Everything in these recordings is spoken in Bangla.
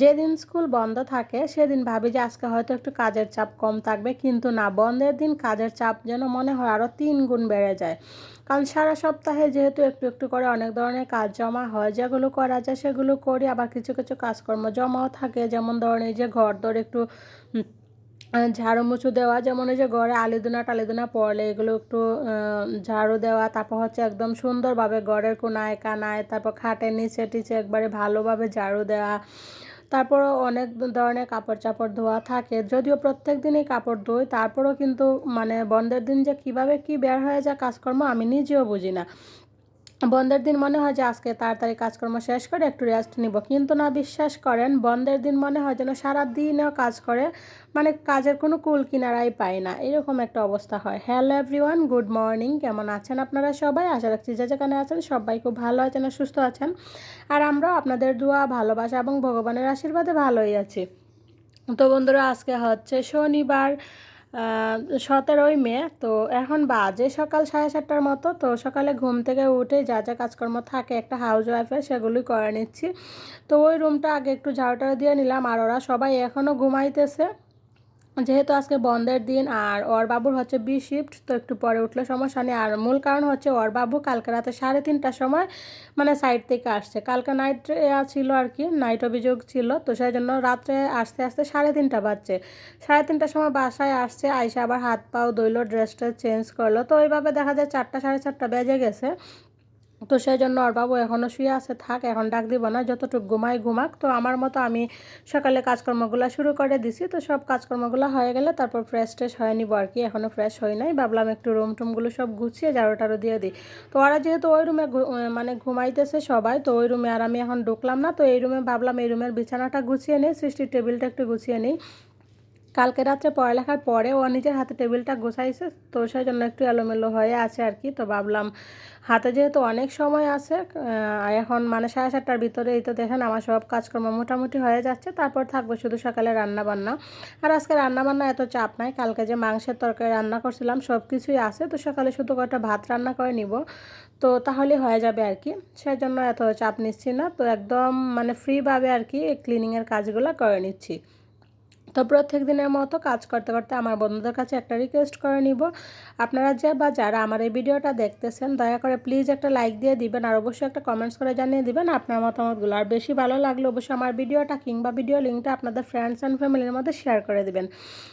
যেদিন স্কুল বন্ধ থাকে, সেদিন ভাবি যে আজকে হয়তো একটু কাজের চাপ কম থাকবে, কিন্তু না, বন্ধের দিন কাজের চাপ যেন মনে হয় আরও তিন গুণ বেড়ে যায়। কারণ সারা সপ্তাহে যেহেতু একটু একটু করে অনেক ধরনের কাজ জমা হয়, যেগুলো করা যায় সেগুলো করি, আবার কিছু কিছু কাজকর্ম জমাও থাকে, যেমন ধরেন এই যে ঘর দর একটু ঝাড়ু মুছু দেওয়া, যেমন এই যে ঘরে আলিদুনা টালিদোনা পড়লে এগুলো একটু ঝাড়ু দেওয়া, তারপর হচ্ছে একদম সুন্দরভাবে ঘরের কোনায় কানায়, তারপর খাটের নিচে টিচে একবারে ভালোভাবে ঝাড়ু দেওয়া তারপরও অনেক ধরনের কাপড় চাপড় ধোয়া থাকে। যদিও প্রত্যেক দিনই কাপড় ধোয় তারপরও কিন্তু মানে বন্ধের দিন যে কীভাবে কি বের হয়ে যায় কাজকর্ম আমি নিজেও বুঝি না। বন্ধের দিন মনে হয় যে আজকে তাড়াতাড়ি কাজকর্ম শেষ করে একটু রেস্ট নিব। কিন্তু না, বিশ্বাস করেন, বন্ধের দিন মনে হয় যেন সারা দিনও কাজ করে মানে কাজের কোনো কুল কিনারাই পাই না। এরকম একটা অবস্থা হয়। Hello everyone, good morning. কেমন আছেন আপনারা সবাই? আশা রাখছি যে যেখানে আছেন সবাই খুব ভালো আছেন আর সুস্থ আছেন। আর আমরাও আপনাদের দোয়া, ভালোবাসা এবং ভগবানের আশীর্বাদে ভালোই আছি। তো বন্ধুরা, আজকে হচ্ছে শনিবার। সতেরোই মে, তো এখন বাজে সকাল সাড়ে সাতটার মতো, তো সকালে ঘুম থেকে উঠে যা যা কাজকর্ম থাকে, একটা হাউস ওয়াইফের সেগুলোই করে নিচ্ছি। তো ওই রুমটা আগে একটু ঝাড়ুটা দিয়ে নিলাম, আর ওরা সবাই এখনও ঘুমাইতেছে। যেহেতু আজকে বন্ধের দিন আর ওর বাবুর হচ্ছে বি শিফট, তো একটু পরে উঠলে সমস্যা নেই। আর মূল কারণ হচ্ছে ওর বাবু কালকে রাতে সাড়ে তিনটার সময় মানে সাইড থেকে আসছে। কালকে নাইট ছিল আর কি নাইট অভিযোগ ছিল, তো সেই জন্য রাত্রে আসতে আসতে সাড়ে তিনটা বাজছে। সাড়ে তিনটার সময় বাসায় আসছে, আইসা আবার হাত পাও দইলো ড্রেসটা চেঞ্জ করল। তো ওইভাবে দেখা যায় চারটা, সাড়ে চারটা বেজে গেছে। তো সেই জন্য ওর বাবু এখনও শুয়ে আছে, থাক, এখন ডাক দিব না, যতটুকু ঘুমাই ঘুমাক। তো আমার মতো আমি সকালে কাজকর্মগুলো শুরু করে দিছি, তো সব কাজকর্মগুলো হয়ে গেলে তারপর ফ্রেশ ট্রেশ হয়ে নিব আর কি এখনও ফ্রেশ হই নাই। ভাবলাম একটু রুম টুমগুলো সব গুছিয়ে ঝাড়ু টাড়ু দিয়ে দিই। তো ওরা যেহেতু ওই রুমে মানে ঘুমাইতেছে সবাই, তো ওই রুমে আর আমি এখন ঢুকলাম না, তো এই রুমে ভাবলাম এই রুমের বিছানাটা গুছিয়ে নিই, সৃষ্টির টেবিলটা একটু গুছিয়ে নিই। কালকে রাত্রে পড়ালেখার পরে ও নিজের হাতে টেবিলটা গোছাইছে, তো সেই জন্য একটু এলোমেলো হয়ে আছে আর কি। তো ভাবলাম, হাতে যেহেতু অনেক সময় আছে এখন মানে সাড়ে সাতটার ভিতরে এই তো দেখেন আমার সব কাজকর্ম মোটামুটি হয়ে যাচ্ছে, তারপর থাকব শুধু সকালে রান্না বান্না আর আজকে রান্না বান্না এত চাপ নাই, কালকে যে মাংসের তরকারি রান্না করছিলাম সব কিছুই আছে, তো সকালে শুধু কটা ভাত রান্না করে নিব, তো তাহলে হয়ে যাবে আর কি। সেই জন্য এত চাপ নিচ্ছি না, তো একদম মানে ফ্রিভাবে আর কি ক্লিনিংয়ের কাজগুলো করে নিচ্ছি। তো প্রত্যেক দিনের মতো কাজ করতে করতে আমার বন্ধুদের কাছে একটা রিকোয়েস্ট করে নিব। আপনারা যে বা যারা আমার এই ভিডিওটা দেখতেছেন, দয়া করে প্লিজ একটা লাইক দিয়ে দিবেন আর অবশ্যই একটা কমেন্টস করে জানিয়ে দিবেন। আপনার মতামতগুলো আর বেশি ভালো লাগলে অবশ্যই আমার ভিডিওটা কিংবা ভিডিও লিঙ্কটা আপনাদের ফ্রেন্ডস অ্যান্ড ফ্যামিলির মধ্যে শেয়ার করে দিবেন।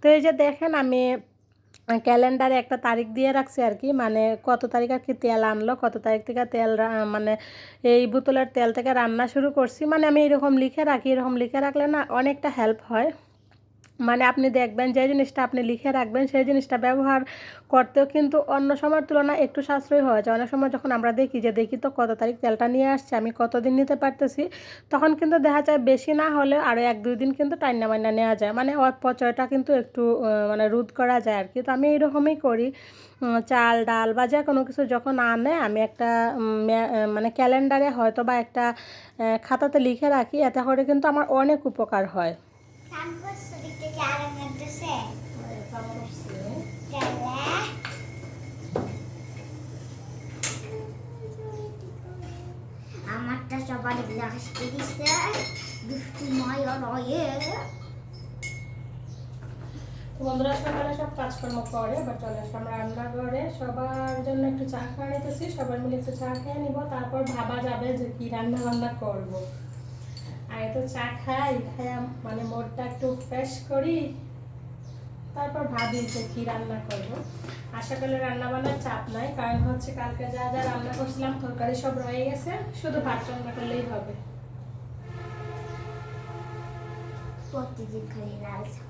তো এই যে দেখেন আমি ক্যালেন্ডারে একটা তারিখ দিয়ে রাখছি আর কি। মানে কত তারিখ আর কি তেল আনলো, কত তারিখ থেকে তেল মানে এই বোতলের তেল থেকে রান্না শুরু করছি। মানে আমি এরকম লিখে রাখি, এরকম লিখে রাখলে না অনেকটা হেল্প হয়। মানে আপনি দেখবেন যে জিনিসটা আপনি লিখে রাখবেন, সেই জিনিসটা ব্যবহার করতেও কিন্তু অন্য সময়ের তুলনায় একটু সাশ্রয় হয়ে যায়। অনেক সময় যখন আমরা দেখি যে দেখি তো কত তারিখ তেলটা নিয়ে আসছে, আমি কতদিন নিতে পারতেছি, তখন কিন্তু দেখা যায় বেশি না হলে আরও এক দুই দিন কিন্তু টাইনা মাইনা নেওয়া যায়। মানে অপচয়টা কিন্তু একটু মানে রোধ করা যায় আর কি তো আমি এইরকমই করি। চাল, ডাল বা যে কোনো কিছু যখন আনে, আমি একটা মানে ক্যালেন্ডারে হয়তো বা একটা খাতাতে লিখে রাখি, এতে করে কিন্তু আমার অনেক উপকার হয়। আমারটা সবার গ্লাস দিছে। দুষ্টু মায়া রয়ে। বন্ধুরা, সকালে সব কাজকর্ম করে, এবার চলে আসলাম রান্নাঘরে। সবার জন্য একটু চা খাওয়া নিতেছি সবাই মিলে একটু চা খেয়ে নিব। তারপর ভাবা যাবে যে কি রান্না বান্না করব। আগে তো চা খাই খাই মানে মোডটা একটু ফ্রেশ করি। তারপর ভাবি যে কি রান্না করব। আশা করলে রান্না বান্নার চাপ নাই কারণ হচ্ছে কালকে যা যা রান্না করছিলাম তরকারি সব রয়ে গেছে শুধু ভাত রান্না করলেই হবে। প্রতিদিন খালি লাল চা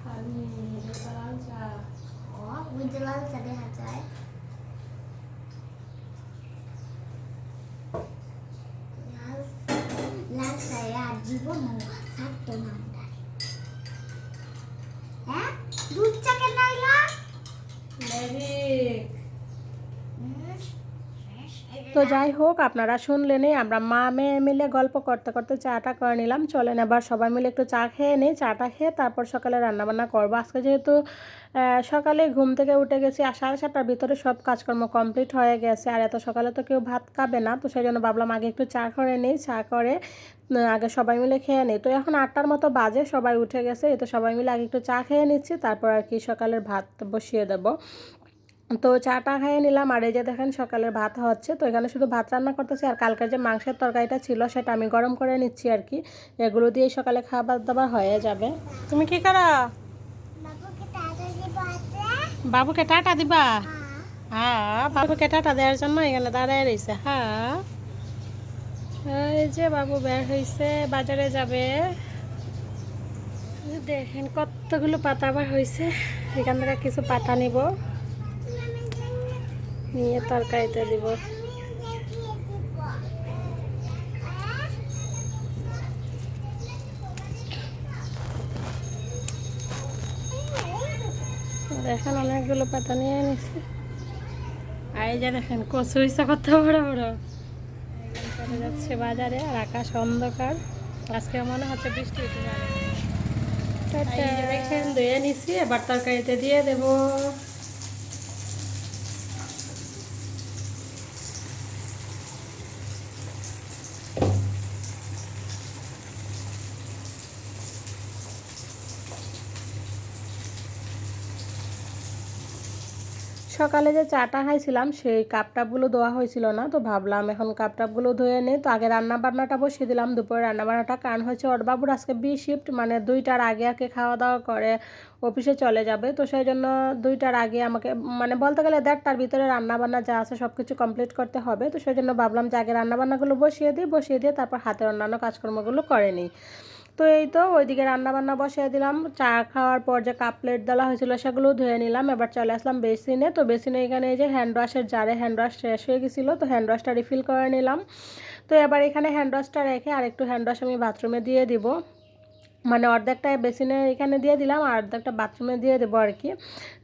খালি লাল চা। ও বুঝতে লাল চা দেখা যায় লাল লাল চায় আর জীবন থাকতো না আমার। হ্যাঁ দুধ চা কেন আইলা ম্যাজিক তো যাই হোক, আপনারা শুনলেনই, আমরা মা মেয়ে মিলে গল্প করতে করতে চাটা করে নিলাম। চলেন এবার সবাই মিলে একটু চা খেয়ে নিই, চাটা খেয়ে তারপর সকালে রান্নাবান্না করব। আজকে যেহেতু সকালে ঘুম থেকে উঠে গেছি আর সাড়ে সাতটার ভিতরে সব কাজকর্ম কমপ্লিট হয়ে গেছে। আর এত সকালে তো কেউ ভাত খাবে না, তো সেই জন্য ভাবলাম আগে একটু চা করে নিই, চা করে আগে সবাই মিলে খেয়ে নিই। তো এখন আটটার মতো বাজে, সবাই উঠে গেছে, এই তো সবাই মিলে আগে একটু চা খেয়ে নিচ্ছি, তারপর আর কি সকালের ভাত বসিয়ে দেবো। তো চাটা খাইয়ে নিলাম। আর এই যে দেখেন সকালের ভাত হচ্ছে তো এখানে শুধু ভাত রান্না করতেছি। আর কালকের যে মাংসের তরকারিটা ছিল সেটা আমি গরম করে নিচ্ছি আর কি। এগুলো দিয়ে সকালে খাবার দাবার হয়ে যাবে। তুমি কি করা? বাবুকে বাবুকে টাটা দিবা? হ্যাঁ। হ্যাঁ বাবুকে টাটা দেওয়ার জন্য এখানে দাঁড়ায় রয়েছে হ্যাঁ। এই যে বাবু বের হয়েছে বাজারে যাবে। দেখেন কতগুলো পাতা আবার হয়েছে এখান থেকে কিছু পাতা নিব। নিয়ে তরকারিতে দিব। দেখেন অনেকগুলো পাতা নিয়ে নিছি আর এই যে দেখেন কচু হয়েছে কত বড় বড়। চলে যাচ্ছে বাজারে আর আকাশ অন্ধকার। আজকে মনে হচ্ছে বৃষ্টি হতে পারে। দেখেন ধুয়ে নিছি এবার তরকারিতে দিয়ে দেবো। সকালে যে চাটা খাইছিলাম, সেই কাপ টাপগুলো ধোয়া হয়েছিল না, তো ভাবলাম এখন কাপ টাপগুলো ধুয়ে নিই। তো আগে রান্না বান্নাটা বসিয়ে দিলাম, দুপুরে রান্না বান্নাটা কারণ হচ্ছে ওর বাবুর আজকে বি শিফট মানে দুইটার আগে আগে খাওয়া দাওয়া করে অফিসে চলে যাবে। তো সেই জন্য দুইটার আগে আমাকে মানে বলতে গেলে দেড়টার ভিতরে রান্না বান্না যা আছে সব কিছু কমপ্লিট করতে হবে। তো সেই জন্য ভাবলাম যে আগে রান্না বান্নাগুলো বসিয়ে দিই, বসিয়ে দিয়ে তারপর হাতের অন্যান্য কাজকর্মগুলো করে নিই। তো এই তো ওইদিকে রান্না বান্না বসিয়ে দিলাম। চা খাওয়ার পর যে কাপ প্লেট দেওয়া হয়েছিল সেগুলো ধুয়ে নিলাম। এবার চলে আসলাম বেসিনে। তো বেসিনে এখানে এই যে হ্যান্ড ওয়াশের জারে হ্যান্ড ওয়াশ শেষ হয়ে গেছিল। তো হ্যান্ড ওয়াশটা রিফিল করে নিলাম। তো এবার এখানে হ্যান্ড ওয়াশটা রেখে আর একটু হ্যান্ড ওয়াশ আমি বাথরুমে দিয়ে দিব। মানে অর্ধেকটা বেসিনে এখানে দিয়ে দিলাম আর অর্ধেকটা বাথরুমে দিয়ে দেবো আর কি।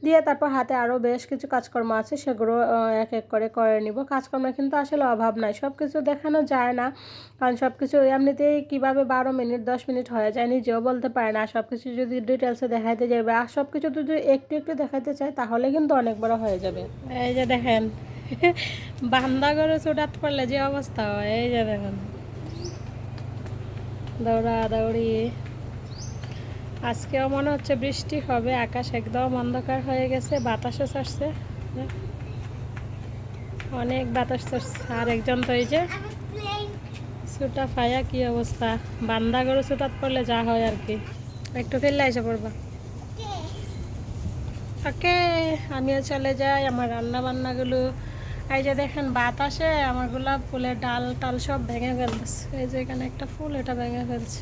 দিয়ে তারপর হাতে আরও বেশ কিছু কাজকর্ম আছে, সেগুলো এক এক করে করে নিব। কাজকর্ম কিন্তু আসলে অভাব নাই সব কিছু দেখানো যায় না। কারণ সব কিছু এমনিতেই কীভাবে বারো মিনিট, দশ মিনিট হয়ে যায় নিজেও বলতে পারে না। সব কিছু যদি ডিটেলসে দেখাইতে যাবে আর সব কিছু যদি একটু একটু দেখাইতে চায় তাহলে কিন্তু অনেক বড় হয়ে যাবে। এই যে দেখেন, বান্দা করে চুটাত পড়লে যে অবস্থা হয়, এই যে দেখেন। দৌড়া দৌড়ি। আজকেও মনে হচ্ছে বৃষ্টি হবে, আকাশ একদম অন্ধকার হয়ে গেছে, বাতাসও ছাড়ছে। অনেক বাতাস ছাড়ছে। আর একজন তো এই যে সুটা ফায়া, কি অবস্থা? বান্দা গরু সুটাত পড়লে যা হয় আর কি। একটু ফেললে এসে পড়বা। ওকে, আমিও চলে যাই আমার রান্না বান্নাগুলো এই যে দেখেন বাতাসে আমার গোলাপ ফুলের ডাল, টাল সব ভেঙে ফেলছে। এই যে এখানে একটা ফুল, এটা ভেঙে ফেলছে।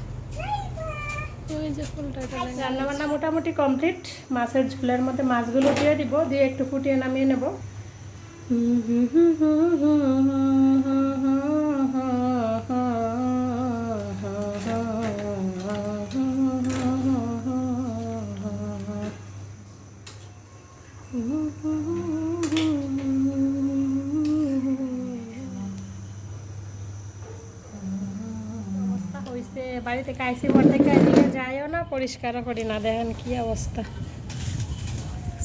ওই যে ফুলটা এটা ভেঙে রান্না বান্না মোটামুটি কমপ্লিট। মাছের ঝোলের মধ্যে মাছগুলো দিয়ে দিব দিয়ে একটু ফুটিয়ে নামিয়ে নেব। অবস্থা হয়েছে বাড়ি থেকে আইসি পর যাইও না পরিষ্কারও করি না, দেখেন কি অবস্থা।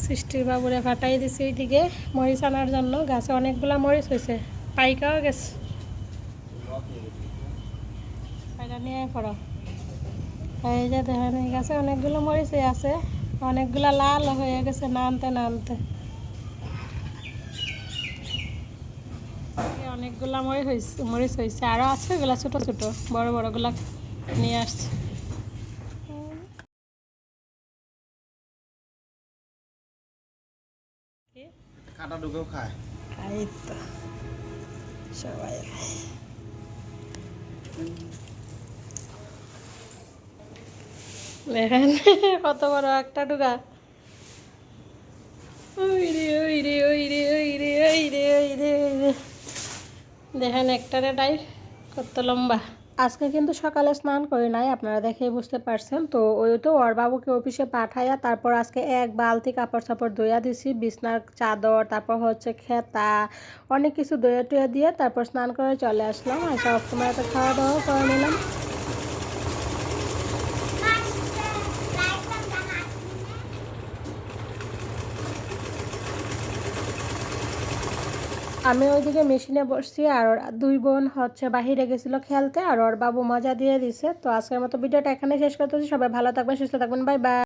সৃষ্টির বাবুরে ফাটাই দিছি ওইদিকে মরিচ আনার জন্য। গাছে অনেকগুলা মরিচ হয়েছে পাইকাও গেছে। পাইকা নিয়ে পড়ো। এই যে দেখেন, এই গাছে অনেকগুলো মরিচ আছে, অনেকগুলা লাল হয়ে গেছে, নানতে নানতে এই অনেকগুলা মরিচ হয়েছে মরিচ হয়েছে আরও আছে ওগুলা ছোটো ছোটো বড় বড়গুলা নিয়ে আসছে। কাটা ঢুকেও খায়। এই তো সবাই। দেখেন কত বড় একটা ডুগা ওই রে ওই রে ওই রে ওই রে ওই রে ওই রে ওই রে। দেখেন একটারে ডাই কত লম্বা। আজকে কিন্তু সকালে স্নান করি নাই, আপনারা দেখেই বুঝতে পারছেন। তো ওই তো ওর বাবুকে অফিসে পাঠাইয়া তারপর আজকে এক বালতি কাপড় চাপড় দইয়া দিছি, বিছনার চাদর, তারপর হচ্ছে খেতা, অনেক কিছু দইয়া টইয়া দিয়ে তারপর স্নান করে চলে আসলাম। আর সব সময় তো খাওয়া দাওয়াও করে নিলাম। আমি ওইদিকে মেশিনে বসছি আর ওর দুই বোন হচ্ছে বাহিরে গেছিল খেলতে আর ওর বাবু মজা দিয়ে দিছে। তো আজকের মতো ভিডিওটা এখানে শেষ করতেছি। সবাই ভালো থাকবেন, সুস্থ থাকবেন। Bye bye.